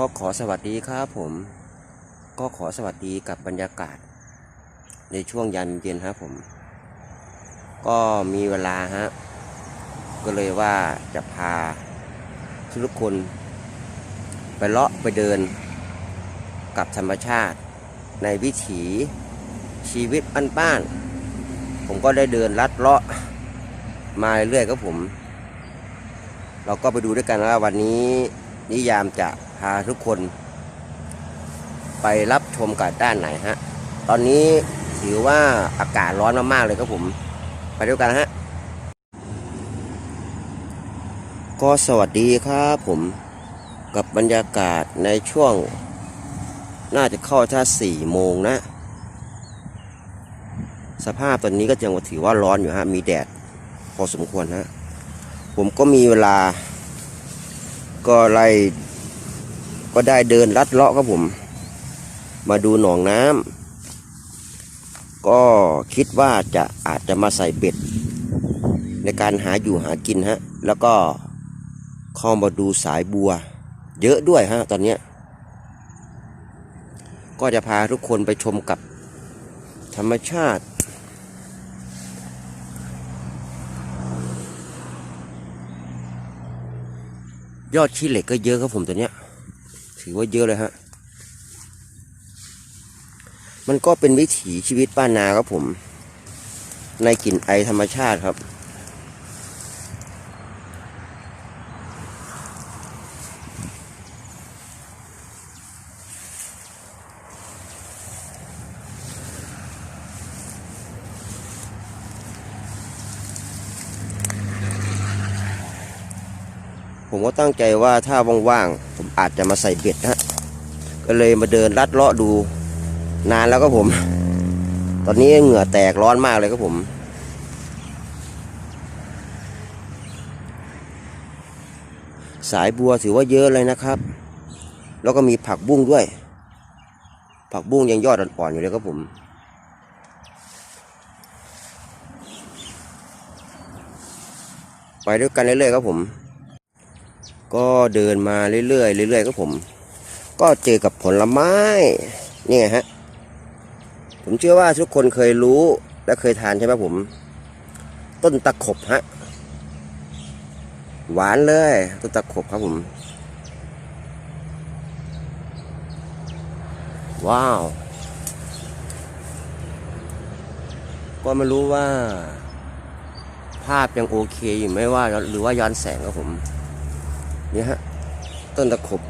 ก็ขอสวัสดีครับผม ก็ขอสวัสดีกับบรรยากาศ ในช่วงยันเย็นครับผม ก็มีเวลาฮะ ก็เลยว่าจะพาทุกคน ไปเลาะไปเดิน กับธรรมชาติ ในวิถีชีวิตบ้านๆผมก็ได้เดินลัดเลาะ มาเรื่อยๆครับผม เราก็ไปดูด้วยกันว่าวันนี้นิยามจะ พาทุกคน ไปรับชมกับด้านไหนฮะ ตอนนี้ถือว่าอากาศร้อนมากๆเลยครับผม ไปด้วยกันฮะ ก็สวัสดีครับผมกับบรรยากาศในช่วง น่าจะเข้าถ้าสี่โมงนะ สภาพตอนนี้ก็ยังถือว่าร้อนอยู่ฮะ มีแดดพอสมควรฮะ ผมก็มีเวลาก็ไล่ ก็ได้เดินลัดเลาะครับผม มาดูหนองน้ำก็คิดว่าจะอาจจะมาใส่เบ็ด ในการหาอยู่หากินฮะ แล้วก็เข้ามาดูสายบัว เยอะด้วยฮะตอนเนี้ ก็จะพาทุกคนไปชมกับธรรมชาติยอดขี้เหล็กก็เยอะครับผมตัวเนี้ย ถือว่าเยอะเลยฮะ มันก็เป็นวิถีชีวิตบ้านาครับผม ในกลิ่นไอธรรมชาติครับผมก็ตั้งใจว่าถ้าว่างๆ อาจจะมาใส่เบ็ดฮะก็เลยมาเดินลัดเลาะดู นานแล้วก็ผม ตอนนี้เหงื่อแตกร้อนมากเลยครับผม สายบัวถือว่าเยอะเลยนะครับ แล้วก็มีผักบุ้งด้วย ผักบุ้งยังยอดอ่อนๆอยู่เลยครับผมไปด้วยกันเรื่อยๆครับผม ก็เดินมาเรื่อยๆเรื่อยๆครับผม ก็เจอกับผลไม้นี่ไงฮะ ผมเชื่อว่าทุกคนเคยรู้และเคยทานใช่ไหมผม ต้นตะขบฮะ หวานเลย ต้นตะขบครับผม ว้าว ก็ไม่รู้ว่า ภาพยังโอเคอยู่ไหมว่า หรือว่าย้อนแสงครับผม นี่ฮะ ต้นตะขบ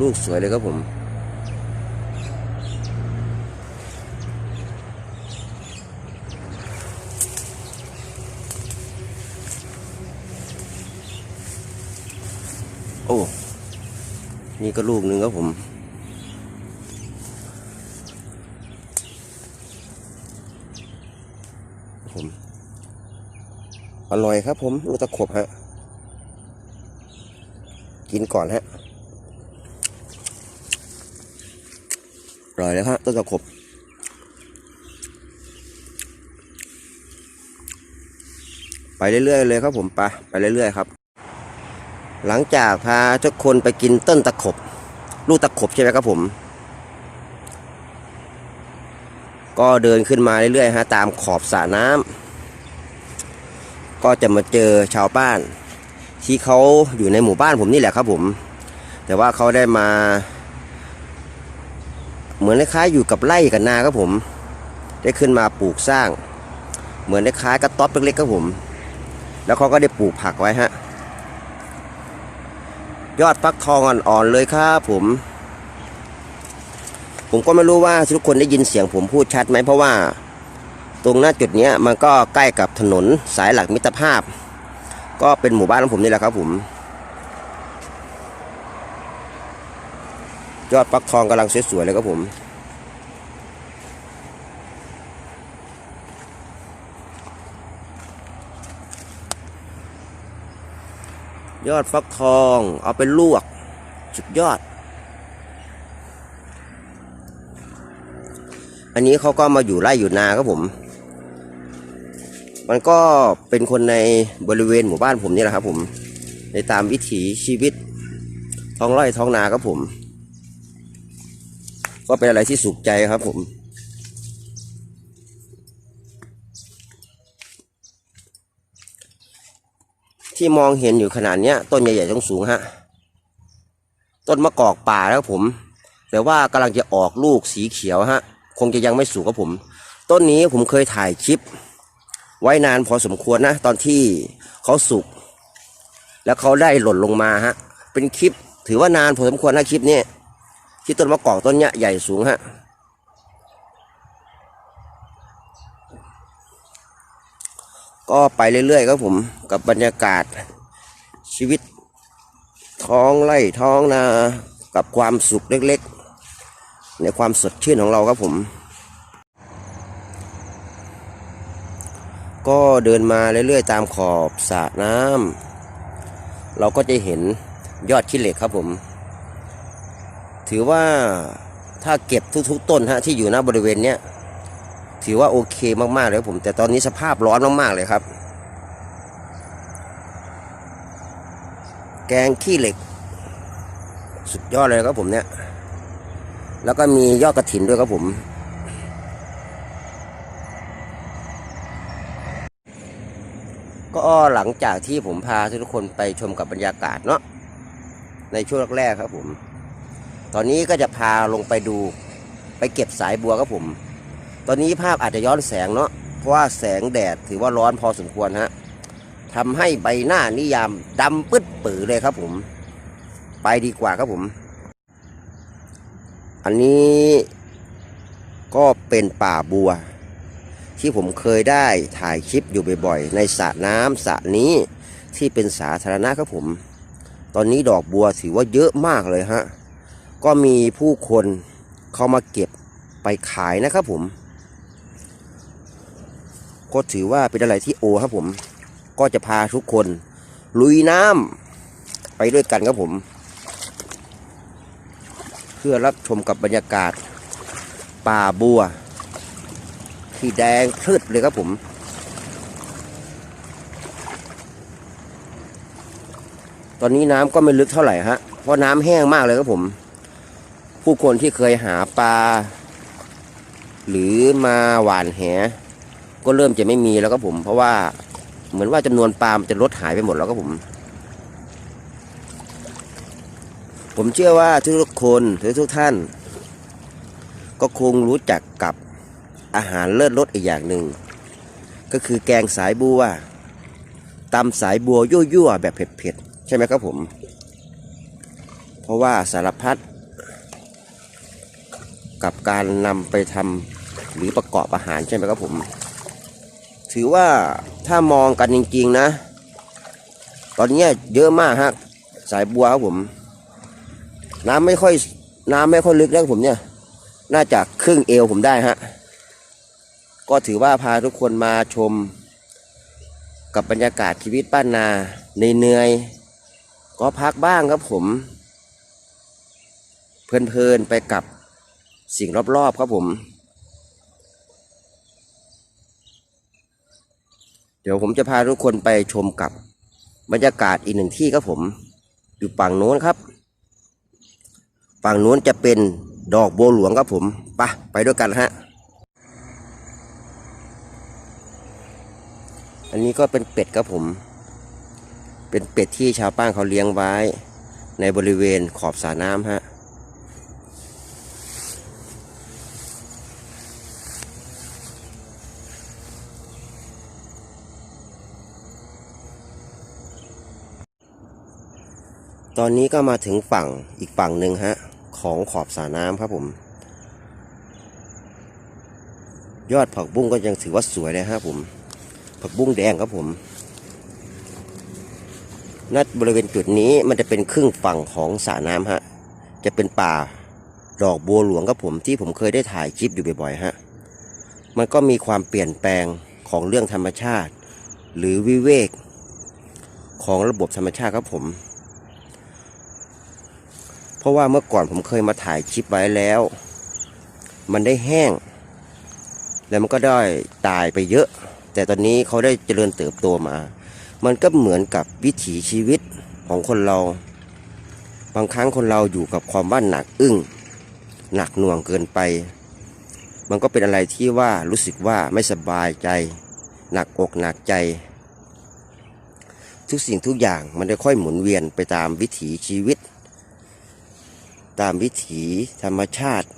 ลูกสวยเลยครับผมโอ้ นี่ก็ลูกหนึ่งครับผม ผม อร่อยครับผมลูกตะขบฮะ กินก่อนฮะอร่อยแล้วฮะต้นตะขบไปเรื่อยๆเลยครับผมไปไปเรื่อยๆครับ หลังจากพาทุกคนไปกินต้นตะขบ ลูกตะขบใช่ไหมครับผม ก็เดินขึ้นมาเรื่อยๆฮะตามขอบสระน้ำก็จะมาเจอชาวบ้าน ที่เขาอยู่ในหมู่บ้านผมนี่แหละครับผม แต่ว่าเขาได้มา เหมือนคล้ายอยู่กับไร่กับนาครับผม ได้ขึ้นมาปลูกสร้าง เหมือนคล้ายกระต๊อบเล็กๆครับผม แล้วเขาก็ได้ปลูกผักไว้ฮะยอดฟักทองอ่อนๆเลยครับผม ผมก็ไม่รู้ว่าทุกคนได้ยินเสียงผมพูดชัดไหมเพราะว่า ตรงหน้าจุดนี้มันก็ใกล้กับถนนสายหลักมิตรภาพ ก็เป็นหมู่บ้านของผมนี่แหละครับผม ยอดฟักทองกำลังสวยๆเลยครับผม ยอดฟักทอง เอาไปลวก สุดยอด อันนี้เขาก็มาอยู่ไร่อยู่นาครับผม มันก็เป็นคนในบริเวณหมู่บ้านผมนี่แหละครับ ผมในตามวิถีชีวิตท้องไร่ท้องนาครับผม ก็เป็นอะไรที่สุขใจครับผมที่มองเห็นอยู่ขนาดเนี้ยต้นใหญ่ๆต้องสูงฮะ ต้นมะกอกป่าแล้วผม แต่ว่ากำลังจะออกลูกสีเขียวฮะ คงจะยังไม่สูงครับผม ต้นนี้ผมเคยถ่ายคลิป ไว้นานพอสมควรนะ ตอนที่เขาสุก แล้วเขาได้หล่นลงมาฮะ เป็นคลิปถือว่านานพอสมควรนะคลิปนี้ที่ต้นมะกอกต้นเนี้ยใหญ่สูงฮะก็ไปเรื่อยๆครับผมกับบรรยากาศชีวิต ท้องไร่ท้องนา กับความสุขเล็กๆ ในความสดชื่นของเราครับผม ก็เดินมาเรื่อยๆ ตามขอบสระน้ำเราก็จะเห็นยอดขี้เหล็กครับผม ถือว่าถ้าเก็บทุกๆ ต้นฮะที่อยู่ณบริเวณเนี้ยถือว่าโอเคมากๆเลยครับผม แต่ตอนนี้สภาพร้อนมากๆเลยครับ แกงขี้เหล็ก สุดยอดเลยครับผมเนี่ย แล้วก็มียอดกระถินด้วยครับผม ก็หลังจากที่ผมพาทุกคนไปชมกับบรรยากาศเนาะในช่วงแรกๆครับผม ตอนนี้ก็จะพาลงไปดูไปเก็บสายบัวครับผม ตอนนี้ภาพอาจจะย้อนแสงเนาะเพราะว่าแสงแดดถือว่าร้อนพอสมควรฮะทำให้ใบหน้านิยามดำปึ๊ดปือเลยครับผม ไปดีกว่าครับผม อันนี้ก็เป็นป่าบัว ที่ผมเคยได้ถ่ายคลิปอยู่บ่อยๆ ในสระน้ำสระนี้ที่เป็นสาธารณะครับผม ตอนนี้ดอกบัวถือว่าเยอะมากเลยฮะ ก็มีผู้คนเข้ามาเก็บไปขายนะครับผม ก็ถือว่าเป็นอะไรที่โอครับผม ก็จะพาทุกคน ลุยน้ำไปด้วยกันครับผม เพื่อรับชมกับบรรยากาศป่าบัว ที่แดงพืดเลยครับผม ตอนนี้น้ำก็ไม่ลึกเท่าไหร่ฮะ เพราะน้ำแห้งมากเลยครับผม ผู้คนที่เคยหาปลา หรือมาหวานแห ก็เริ่มจะไม่มีแล้วครับผม เพราะว่าเหมือนว่าจำนวนปลามจะลดหายไปหมดแล้วครับผม ผมเชื่อว่าทุกคนทุกท่าน ก็คงรู้จักกับ อาหารเลิศรสอีกอย่างหนึ่ง ก็คือแกงสายบัวตำสายบัวยั่วๆแบบเผ็ดๆ ใช่ไหมครับผม เพราะว่าสารพัดกับการนำไปทำหรือประกอบอาหารใช่ไหมครับผม ถือว่าถ้ามองกันจริงๆนะ ตอนนี้เยอะมากฮะสายบัวครับผม น้ำไม่ค่อยน้ำไม่ค่อยลึกแล้วผมเนี่ย น่าจะครึ่งเอวผมได้ฮะ ก็ถือว่าพาทุกคนมาชม กับบรรยากาศชีวิตบ้านนาในเนื่อยก็พักบ้างครับผม เพลินๆไปกับสิ่งรอบๆครับผม เดี๋ยวผมจะพาทุกคนไปชมกับบรรยากาศอีกหนึ่งที่ครับผม อยู่ฝั่งโน้นครับ ฝั่งโน้นจะเป็นดอกโบหลวงครับผม ไปไปด้วยกันฮะ อันนี้ก็เป็นเป็ดครับผม เป็นเป็ดที่ชาวบ้านเขาเลี้ยงไว้ ในบริเวณขอบสระน้ำฮะตอนนี้ก็มาถึงฝั่งอีกฝั่งหนึ่งฮะ ของขอบสระน้ำครับผม ยอดผักบุ้งก็ยังถือว่าสวยเลยฮะผม ผักบุ้งแดงครับผมนัดบริเวณจุดนี้มันจะเป็นครึ่งฝั่งของสระน้ำฮะ จะเป็นป่าดอกบัวหลวงครับผมที่ผมเคยได้ถ่ายคลิปอยู่บ่อยๆฮะ มันก็มีความเปลี่ยนแปลงของเรื่องธรรมชาติ หรือวิเวก ของระบบธรรมชาติครับผม เพราะว่าเมื่อก่อนผมเคยมาถ่ายคลิปไว้แล้ว มันได้แห้ง แล้วมันก็ได้ตายไปเยอะ แต่ตอนนี้เขาได้เจริญเติบโตมา มันก็เหมือนกับวิถีชีวิตของคนเรา บางครั้งคนเราอยู่กับความว่าหนักอึ้งหนักหน่วงเกินไป มันก็เป็นอะไรที่ว่ารู้สึกว่าไม่สบายใจ หนักอกหนักใจ ทุกสิ่งทุกอย่างมันได้ค่อยหมุนเวียนไปตามวิถีชีวิต ตามวิถีธรรมชาติ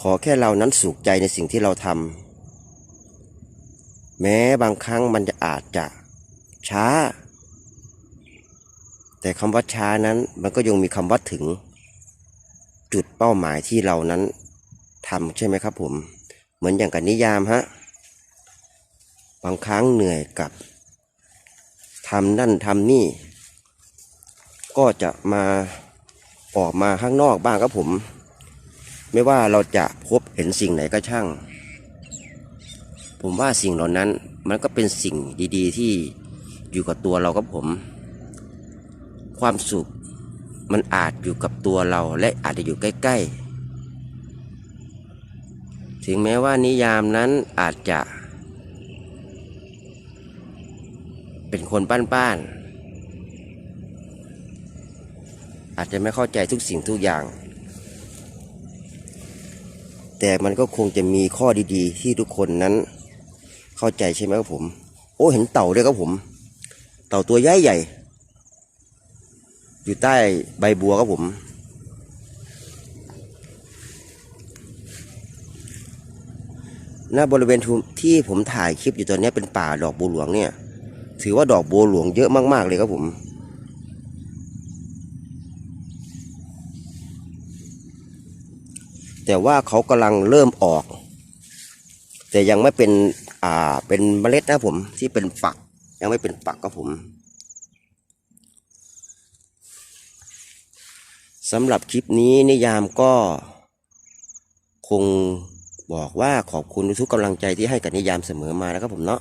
ขอแค่เรานั้นสุขใจในสิ่งที่เราทำ แม้บางครั้งมันจะอาจจะช้า แต่คำว่าช้านั้นมันก็ยังมีคำว่าถึง จุดเป้าหมายที่เรานั้นทำใช่ไหมครับผม เหมือนอย่างกับนิยามฮะบางครั้งเหนื่อยกับทำนั่นทำนี่ ก็จะมาออกมาข้างนอกบ้างครับผม ไม่ว่าเราจะพบเห็นสิ่งไหนก็ช่าง ผมว่าสิ่งเหล่านั้นมันก็เป็นสิ่งดีๆ ที่อยู่กับตัวเราครับผม ความสุขมันอาจอยู่กับตัวเราและอาจจะอยู่ใกล้ ๆ ถึงแม้ว่านิยามนั้นอาจจะ เป็นคนป้านๆอาจจะไม่เข้าใจทุกสิ่งทุกอย่าง แต่มันก็คงจะมีข้อดีๆ ที่ทุกคนนั้น เข้าใจใช่ไหมครับผม โอ้เห็นเต่าด้วยครับผม เต่าตัวใหญ่ใหญ่อยู่ใต้ใบบัวครับผม หน้าบริเวณที่ผมถ่ายคลิปอยู่ตอนนี้เป็นป่าดอกบัวหลวงเนี่ย ถือว่าดอกบัวหลวงเยอะมากๆเลยครับผมแต่ว่าเขากำลังเริ่มออก แต่ยังไม่เป็นอ่าเป็นเมล็ดนะผมที่เป็นฝัก ยังไม่เป็นฝักครับผมสำหรับคลิปนี้นิยามก็คงบอกว่าขอบคุณทุกกำลังใจที่ให้กับนิยามเสมอมานะครับผมเนาะ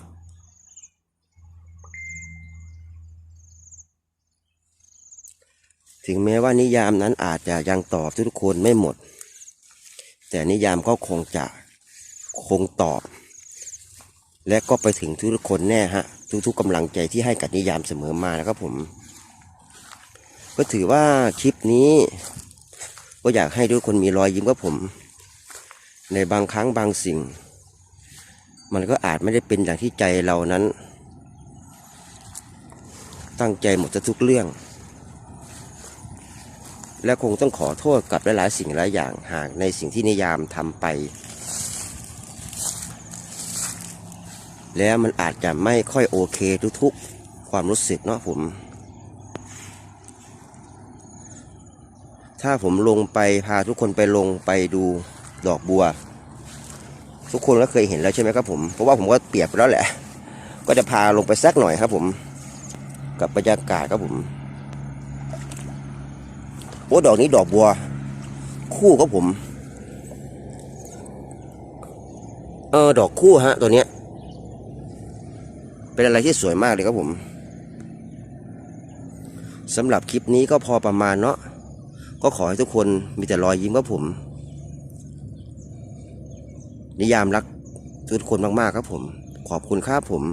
ถึงแม้ว่านิยามนั้นอาจจะยังตอบทุกคนไม่หมด แต่นิยามก็คงจะ คงตอบและก็ไปถึงทุกคนแน่ฮะ ทุกๆกำลังใจที่ให้กับนิยามเสมอมานะครับผม ก็ถือว่าคลิปนี้ ก็อยากให้ทุกคนมีรอยยิ้มกับผม ในบางครั้งบางสิ่ง มันก็อาจไม่ได้เป็นอย่างที่ใจเรานั้น ตั้งใจหมดทุกเรื่องและคงต้องขอโทษกับหลายๆสิ่งหลายอย่างหากในสิ่งที่นิยามทำไป แล้วมันอาจจะไม่ค่อยโอเคทุกๆ ความรู้สึกเนาะผม ถ้าผมลงไปพาทุกคนไปลงไปดูดอกบัว ทุกคนก็เคยเห็นแล้วใช่ไหมครับผม เพราะว่าผมก็เปรียบไปแล้วแหละ ก็จะพาลงไปสักหน่อยครับผม กับบรรยากาศครับผมโอ้ดอกนี้ดอกบัว คู่ครับผม เออดอกคู่ฮะ ตัวเนี้ย เป็นอะไรที่สวยมากเลยครับผมสำหรับคลิปนี้ก็พอประมาณเนาะก็ขอให้ทุกคนมีแต่รอยยิ้มครับผม นิยามรักทุกคนมากๆครับผม ขอบคุณครับผม